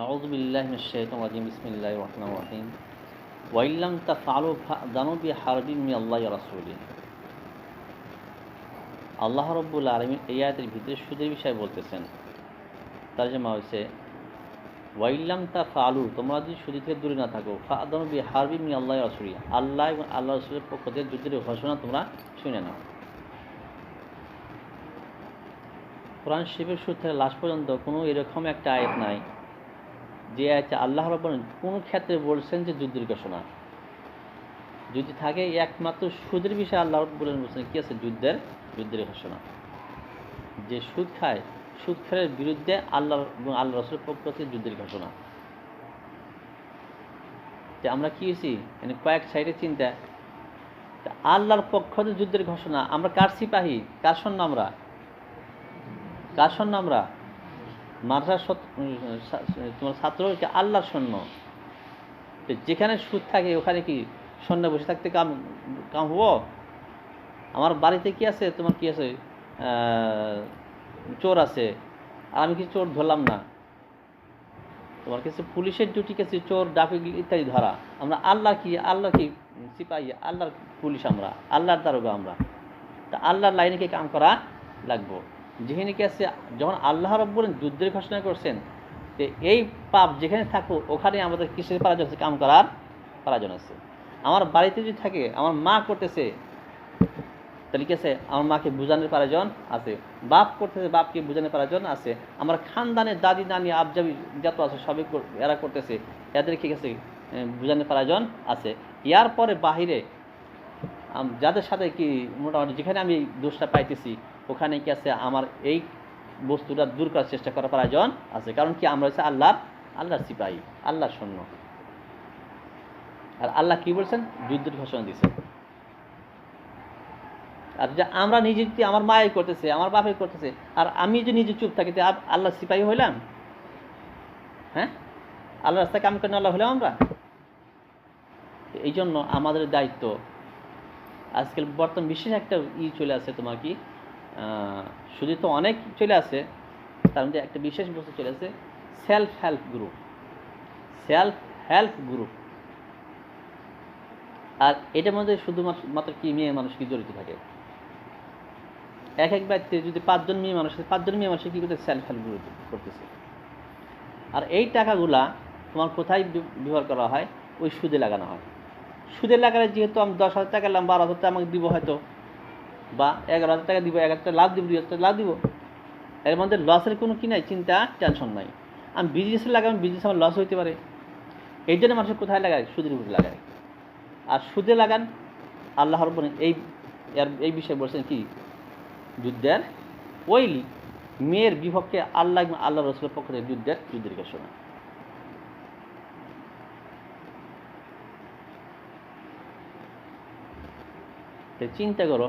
আউজবিল্লাহ শেখ আজিম ইসমিল্লাহ রহমান রহিম। ওয়াইল্লাম তা ফারুক দানবি হারবিন মি আল্লাহ রাসুলি আল্লাহ রব্বুল আলমী এই আয়াতের ভিতরে সুদের বিষয়ে বলতেছেন। তার জমা হয়েছে ওয়াইল্লাম তা ফালু তোমরা যদি সুদী থেকে দূরে না থাকো ফাদনবি হারবি মি আল্লাহ রসুলি আল্লাহ এবং আল্লাহ রসুলের পক্ষ থেকে যুদ্ধের ঘোষণা তোমরা শুনে নাও। কোরআন শিবের সূত্রে লাশ পর্যন্ত কোনো এরকম একটা আয়াত নাই। যে আয়াতে আল্লাহ রব্বুল কোনো ক্ষেত্রে বলছেন যে যুদ্ধের ঘোষণা? যদি থাকে একমাত্র সুদের বিষয়ে আল্লাহ বলেন বলছেন, কি আছে? যুদ্ধের যুদ্ধের ঘোষণা। যে সুদ খায়, সুদ খেলের বিরুদ্ধে আল্লাহ এবং আল্লাহ রসুলের পক্ষ থেকে যুদ্ধের ঘোষণা। যে আমরা কি হয়েছি? মানে কয়েক সাইডে চিন্তা। আল্লাহর পক্ষ থেকে যুদ্ধের ঘোষণা, আমরা কার সিপাহী? কার সৈন্য আমরা? কার সৈন্য আমরা? মাদ্রাসা তোমার ছাত্র কি আল্লাহর সৈন্য। যেখানে সুদ থাকে, ওখানে কি সৈন্য বসে থাকতে কাম কাম হব? আমার বাড়িতে কি আছে? তোমার কি আছে? চোর আছে। আর আমি কি চোর ধরলাম না? তোমার কাছে পুলিশের ডিউটি কাছে চোর ডাকি ইত্যাদি ধরা। আমরা আল্লাহ কি? আল্লাহ কি সিপাহী? আল্লাহর পুলিশ আমরা, আল্লাহর দারোগা আমরা। তা আল্লাহর লাইনে কি কাম করা লাগবো? যেখানে কি আছে? যখন আল্লাহ রব্বুল যুদ্ধের ঘোষণা করছেন যে এই পাপ যেখানে থাকুক, ওখানে আমাদের কিসের প্রয়োজন আছে কাম করার প্রয়োজন আছে আমার বাড়িতে যদি থাকে, আমার মা করতেছে, তাহলে কি আছে? আমার মাকে বোঝানোর প্রয়োজন আছে। বাপ করতেছে, বাপকে বোঝানোর প্রয়োজন আছে। আমার খানদানের দাদি, নানি, আবজাবি যত আছে, সবই এরা করতেছে। এদের কি আছে? বোঝানোর প্রয়োজন আছে। ইয়ার পরে বাহিরে যাদের সাথে কি মোটামুটি, যেখানে আমি দোষটা পাইতেছি ওখানে কি আছে? আমার এই বস্তুটা দূর করার চেষ্টা করার প্রয়োজন আছে। কারণ কি? আমরা হচ্ছে আল্লাহর আল্লাহর সিপাহী, আল্লাহর সৈন্য। আর আল্লাহ কি বলছেন? যুদ্ধের ঘোষণা দিয়েছেন আর যে আমরা নিজে যদি আমার মায়ে করতেছে, আমার বাপে করতেছে, আর আমি যে নিজে চুপ থাকি আল্লাহ সিপাহী হইলাম? হ্যাঁ? আল্লাহ রাস্তায় কাম করেন, আল্লাহ হইলাম আমরা। এই জন্য আমাদের দায়িত্ব। আজকাল বর্তমান বিশেষ একটা ই চলে আসে তোমার কি? শুধু তো অনেক চলে আসে, তার মধ্যে একটা বিশেষ বস্তু চলে আসে self help group self help group আর এটার মধ্যে শুধুমাত্র, মাত্র কি মেয়ে মানুষ কি জড়িত থাকে? এক এক ব্যক্তি যদি পাঁচজন মেয়ে মানুষ পাঁচজন মেয়ে মানুষ কী করতে সেলফ হেল্প গ্রুপ করতেছে। আর এই টাকাগুলা তোমার কোথায় ব্যবহার করা হয়? ওই সুদে লাগানো হয়। সুদে লাগালে যেহেতু আমি দশ হাজার টাকা এলাম, বারো হাজার টাকা আমাকে দিব হয়তো। বা এগারো হাজার টাকা দিব এক হাজার লাভ দিব, দুই হাজার লাভ দিব। এর মধ্যে লসের কোনো কি নাই, চিন্তা টেনশন নাই। আমি বিজনেসে লাগাম বিজনেস আমার লস হইতে পারে। এই জন্য মানুষ কোথায় লাগায়? সুদের উপরে লাগায়। আর সুদে লাগান, আল্লাহর এই এই বিষয়ে বলছেন কি? যুদ্ধের ওই মেয়ের বিপক্ষে আল্লাহ আল্লাহ রসুলের পক্ষ যুদ্ধের যুদ্ধের ঘোষণা। চিন্তা করো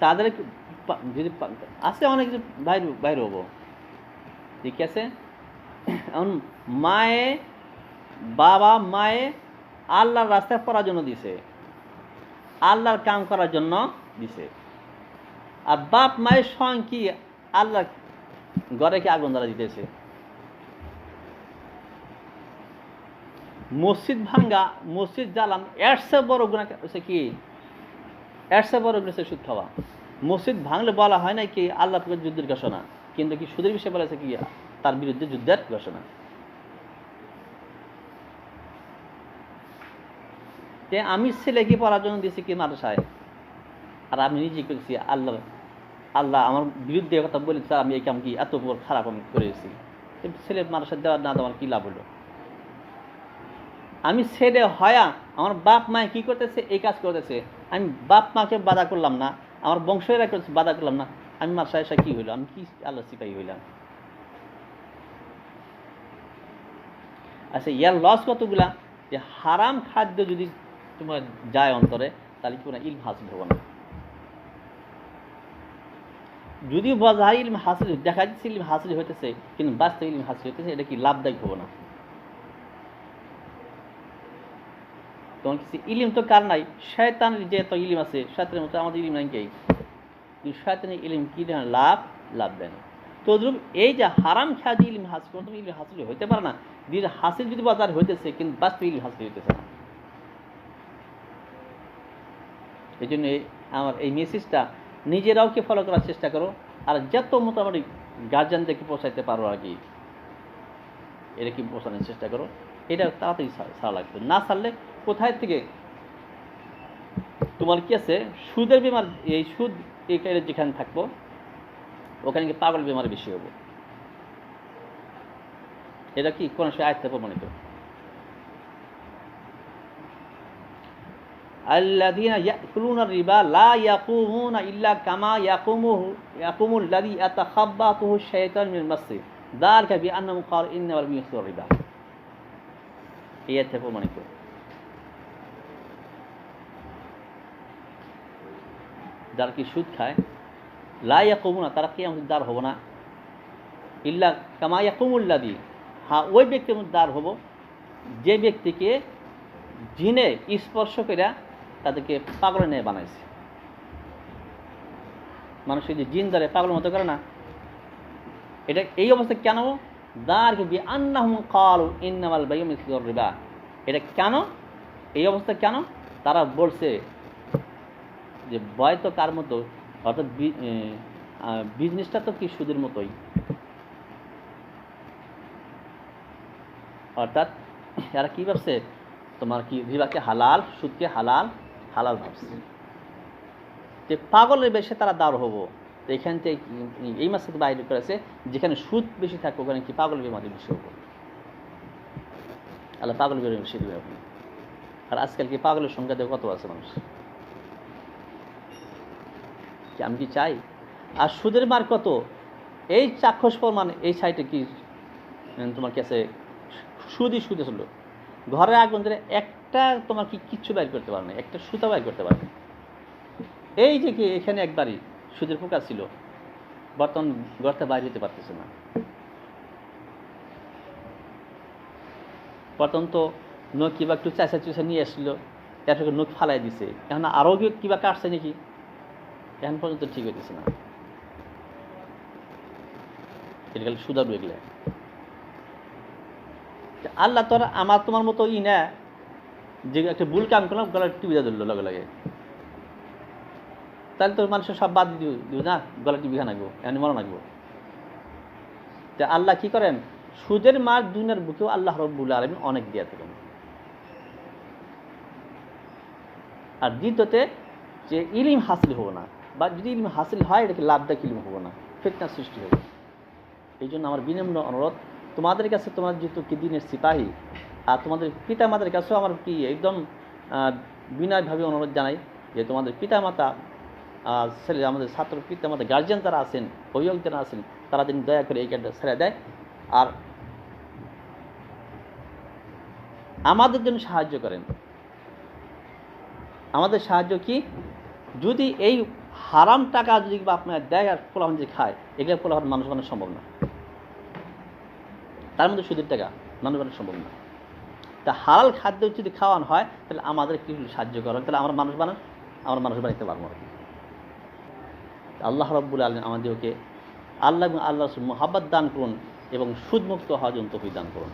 তাদের যদি আছে অনেক বাইরে বাইরে হব। ঠিক আছে? এখন মায়ে, বাবা মায়ে আল্লাহর রাস্তায় পড়ার জন্য দিছে। আল্লাহর কাম করার জন্য দিছে। আর বাপ মায়ের স্বয়ং কি আল্লাহ ঘরে কি আগুন দ্বারা দিতেছে? মসজিদ ভাঙ্গা, মসজিদ জ্বালান এরসে বড় গুণা হচ্ছে কি এরসে বড় গুণা সুদ খাওয়া মসজিদ ভাঙলে বলা হয় না কি আল্লাহ যুদ্ধের ঘোষণা, কিন্তু কি সুদের বিষয়ে বলেছে কি তার বিরুদ্ধে যুদ্ধের ঘোষণা। যে আমি ছেলেকে পড়ার জন্য দিয়েছি কি মাদ্রাসায়? আর আমি নিজে করেছি আল্লাহ আল্লাহ আমার বিরুদ্ধে কথা বলেছি আমি এই কাম কি এত বড় খারাপ আমি করেছি ছেলে মাদ্রাসা দেওয়ার না দেওয়ার কী লাভ হলো আমি ছেলে হয়া আমার বাপ মায়ে কী করতেছে? এই কাজ করতেছে। আমি বাপ মাকে বাধা করলাম না, আমার বংশেরা বাধা করলাম না, আমি মাদ্রাসায় এসে কী হইল আমি কি আল্লাহ সিপাহী হইলাম? আচ্ছা ইয়ার লস কতগুলা? যে হারাম খাদ্য যদি তোমার যায় অন্তরে, তাহলে কি ইলম হাসিল হব না? যদি বাজার ইলম হাসিল, দেখা যাচ্ছে ইলম হাসিল হইতেছে, কিন্তু বাস্তব ইলম হাসিল হইতেছে, এটা কি লাভদায়ক হব না? তখন কিছু ইলিম তো কার নাই? শয়তানের যে এত ইলিম আছে, শয়তানের মতো আমাদের ইলিম নাই কে কিন্তু শয়তানের ইলিম কি লাভ লাভ দেয় না তদ্রুপ এই যে হারাম খেয়া যে ইলিম হাসিল, কোনো ইলিম হাসিল হইতে পারে না। দিন হাসিল যদি বাজার হইতেছে, কিন্তু বাস্তব ইলিম হাসিল হইতেছে না। এই জন্য আমার এই মেসেজটা নিজেরাও কে ফলো করার চেষ্টা করো, আর যত মোটামুটি গার্জিয়ানদেরকে পৌঁছাইতে পারো আর কি এটা কি পৌঁছানোর চেষ্টা করো। এটা তাড়াতাড়ি ছাড়া লাগবে। না ছাড়লে কোথায় থেকে তোমার কি আছে সুদের বিমার এই সুদ এই কাজে যেখানে থাকবো ওখানে কি পাগল বিমার বেশি হবে এটা কি কোন সে আয়ত্তে প্রমাণিত الذين يأكلون الربا لا يقومون إلا كما يقومه يقوم الذي يتخبطه الشيطان من المس ذلك بأنهم قالوا إنما الميسر الربا এই অর্থে যারা কি সুদ খায় লাইয়া কমু না তারা কি দার হব না। ইল্লা কামাইয়া কমুল্লাদি হ্যাঁ ওই ব্যক্তির মধ্যে দার হব, যে ব্যক্তিকে জিনে স্পর্শ করে তাদেরকে পাগল নিয়ে বানাইছে। মানুষ যদি জিন দ্বারে পাগলের মতো করে না। এটা, এই অবস্থা কেন? দার বি আন্নাহুম কালু ইন্নামাল ইসলিউর রিবা। এটা কেন? এই অবস্থা কেন? তারা বলছে যে বয় তো কার মতো? অর্থাৎ বিজনেসটা তো কি সুদের মতোই? অর্থাৎ এরা কি ভাবছে? তোমার কি রিবাকে হালাল, সুদকে হালাল হালাল ভাবছে। যে পাগলের বেশে তারা দাঁড় হব। তো এখান থেকে এই মাসে বাইরে করেছে, যেখানে সুদ বেশি থাকবে, ওখানে কি পাগল বিমারি বেশি হব? আল্লাহ পাগল বিমারি বেশি দেবে। আর আজকাল কি পাগলের সংখ্যা কত আছে মানুষ কি আমি কি চাই? আর সুদের মার কত? এই চাক্ষুষ প্রমাণ এই সাইটে কি তোমার কাছে সুদই সুদে ছিল ঘরে আগুন ধরে একটা তোমার কি কিচ্ছু বাইর করতে পারে না, একটা সুতা বাইর করতে পারে এই যে কি এখানে একবারই সুদের পোকা ছিল, বর্তমান গর্তে বাইর হতে পারতেছে না। বর্তমান তো নখ কিবা একটু চাষা চুষা নিয়ে আসলো তারপরে নখ ফালাই দিছে। এখন আরও কিবা কাটছে নাকি? এখন পর্যন্ত ঠিক হইতেছে না। এটা খালি সুদা ডুয়ে আল্লাহ তোর আমার তোমার মতো ই না, যে একটা ভুল কাম করলাম গলার টিভি ধরলো লগে লগে। তাহলে তোর মানুষের সব বাদ দিব দিব না? গলা টিভি খানাগো এমনি মনে রাখব তা আল্লাহ কি করেন? সুদের মার দুনিয়ার বুকেও আল্লাহ রব্বুল আলমিন অনেক দিয়ে থাকেন। আর দ্বিতীয়তে যে ইলিম হাসিল হব না। বা যদি ইলিম হাসিল হয়, এটাকে লাভদায়ক ইলিম হব না ফিটনাস সৃষ্টি হবে। এই জন্য আমার বিনম্র অনুরোধ, তোমাদের কাছে তোমার যেহেতু কি দিনের সিপাহী, আর তোমাদের পিতা মাতার কাছেও আমার কি একদম বিনয়ভাবে অনুরোধ জানাই যে তোমাদের পিতা মাতা ছেলে, আমাদের ছাত্র পিতা মাতা গার্জিয়ান যারা আছেন, অভিভাবক যারা আছেন, তারা যেন দয়া করে এই কাজটা ছেড়ে দেয়। আর আমাদের জন্য সাহায্য করেন। আমাদের সাহায্য কি? যদি এই হারাম টাকা যদি আপনার দেয় আর পোলাহন যে খায়, এগুলো পোলাহন মানুষ বানানো সম্ভব না। তার মধ্যে সুদের টাকা মানুষ বানানো সম্ভব না। তা হালাল খাদ্য যদি খাওয়ানো হয়, তাহলে আমাদের কি সাহায্য করেন তাহলে আমরা মানুষ বানান, আমরা মানুষ বানাইতে পারব আর কি। আল্লাহ রব্বুল আলম আমাদেরকে আল্লাহ এবং আল্লাহ মহাব্বত দান করুন এবং সুদমুক্ত হওয়ার জন্য দান করুন।